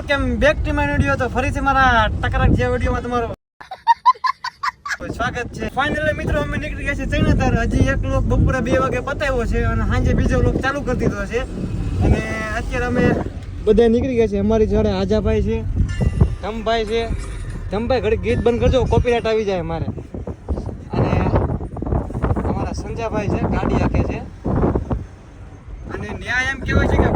Welcome back to my video તો ફરીથી મારા ટકરાક જે વિડિયોમાં તમારું સ્વાગત છે. ફાઇનલી મિત્રો, અમે નીકળી ગયા છે ચૈનાતર. હજી એક લોક બપોરે બે વાગે પતાવ્યો છે અને સાંજે બીજો લોક ચાલુ કરી દીધો છે. અને અત્યારે અમે બધા નીકળી ગયા છે અમારી જોડે આજાભાઈ છે, ધમભાઈ છે. ધમભાઈ ઘડી ગીત બંધ કરજો કોપીરાઇટ આવી જાય મારે અને અમારા સંજાભાઈ છે, ગાડી આખે છે. અને ન્યાય એમ કહેવાય છે કે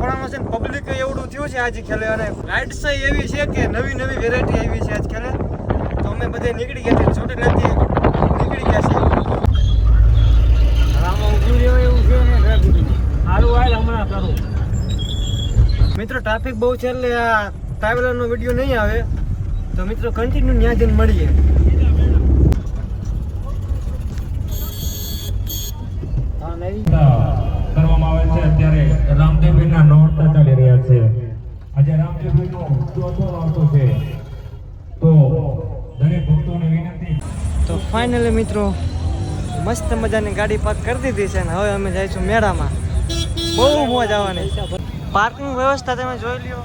સારો છે ને પબ્લિક એવડું થયું છે આજે ખેલે અને રાઇડ્સ એવી છે કે નવી નવી વેરાયટી આવી છે આજ ખેલે. તો અમે બધે નીકળી ગયા છીએ. છૂટી નથી. નીકળી ગયા છીએ. આમાં ઊભું રહેવાય એવું છે ને સારું આવેલ હમણાં સારું મિત્રો ટ્રાફિક બહુ છે એટલે આ ટ્રાવેલરનો વીડિયો નહીં આવે. તો મિત્રો કન્ટિન્યુ ત્યાં જઈને મળીએ. હા નહીં છે અત્યારે રામદેવભાઈના નોરતા ચાલી રહ્યા છે. આજે રામદેવભાઈનો ચોથો નોરતો છે. તો દરેક ભક્તોને વિનંતી. તો ફાઇનલી મિત્રો, મસ્ત મજાની ગાડી પાર્ક કરી દીધી છે અને હવે અમે જઈશું મેળામાં. બહુ મોજ આવવાની. પાર્કિંગ વ્યવસ્થા તમે જોઈ લ્યો.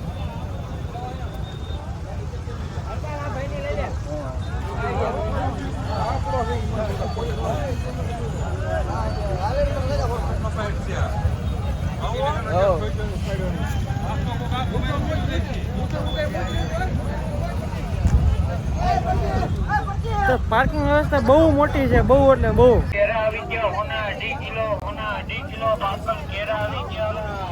તો પાર્કિંગ વ્યવસ્થા બહુ મોટી છે, બહુ એટલે બહુ. કેરા આવી ગયો, હોના અઢી કિલો હોના અઢી કિલો પાર્સલ કેરા આવી ગયો.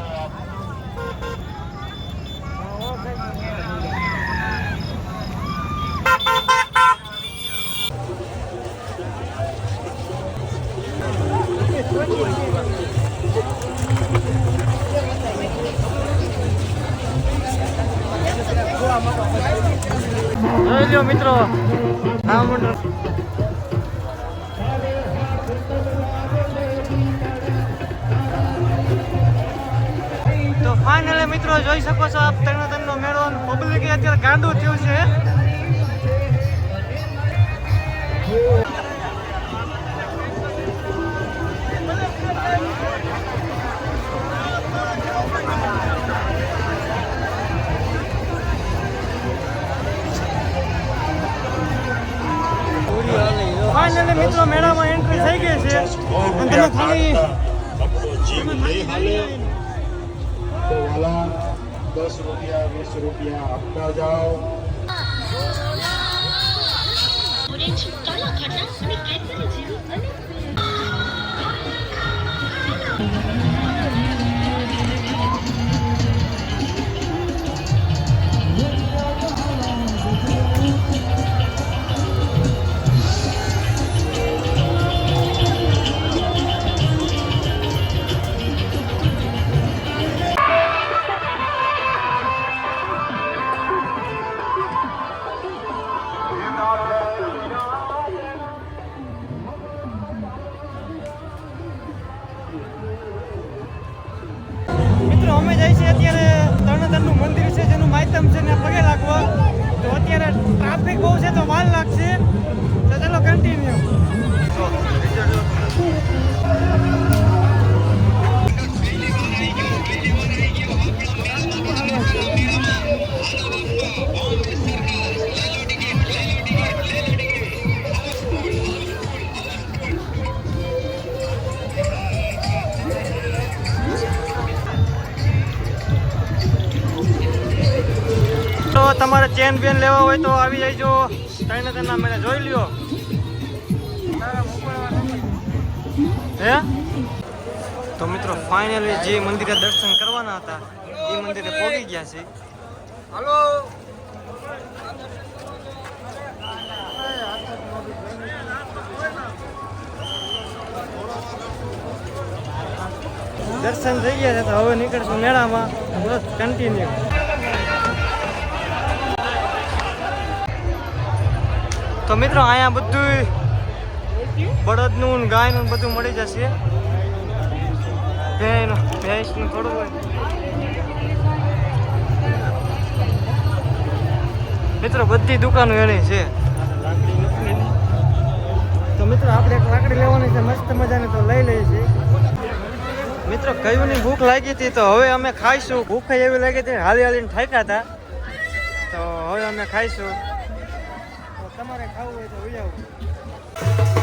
લ્યો મિત્રો. હા, મોટો. તો ફાઇનલી મિત્રો જોઈ શકો છો આપ તરણતરનો મેળો. પબ્લિક અત્યારે ગાંડું થયું છે. તમે ખાલી જીવ તો વાલા દસ રૂપિયા વીસ રૂપિયા આપતા જાઓ. ઓરેન્જ કાળા ખટાશ અને કેસરી જેવી અનેક તમારે ચેન બેન લેવા હોય તો આવી જઈજો તેના મને જોઈ લ્યો. હે? તો મિત્રો ફાઇનલી જે મંદિરે દર્શન કરવાના હતા એ મંદિરે પહોંચી ગયા છે. હલો. દર્શન થઈ ગયા છે તો હવે નીકળશું મેળામાં. બસ કન્ટિન્યુ તો મિત્રો અહીંયા બધું બળદનું ગાયનું બધું મળી જશે. ભેંસનું ભેંસનું થોડું હોય. મિત્રો બધી દુકાનો એની છે. તો મિત્રો આપણે એક લાકડી લેવાની છે, મસ્ત મજાની તો લઈ લઈએ છીએ. મિત્રો કયુંની ભૂખ લાગી હતી તો હવે અમે ખાઈશું. ભૂખ એવી લાગી હતી હાલી હાલીને ઠાક્યા હતા. તો હવે અમે ખાઈશું. તમારે ખાવું હોય તો ઉઈ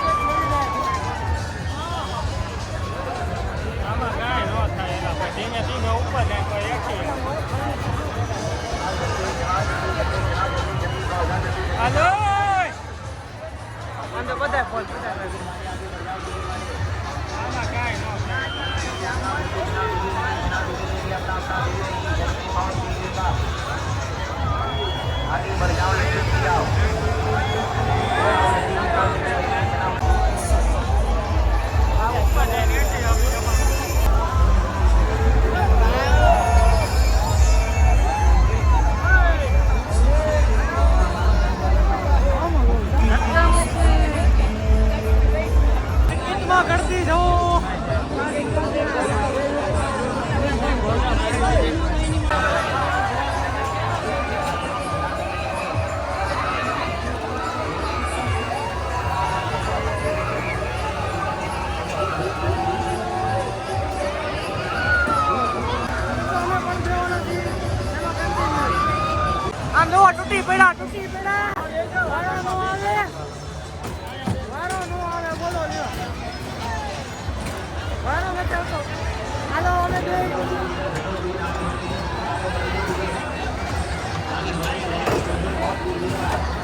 Thank you.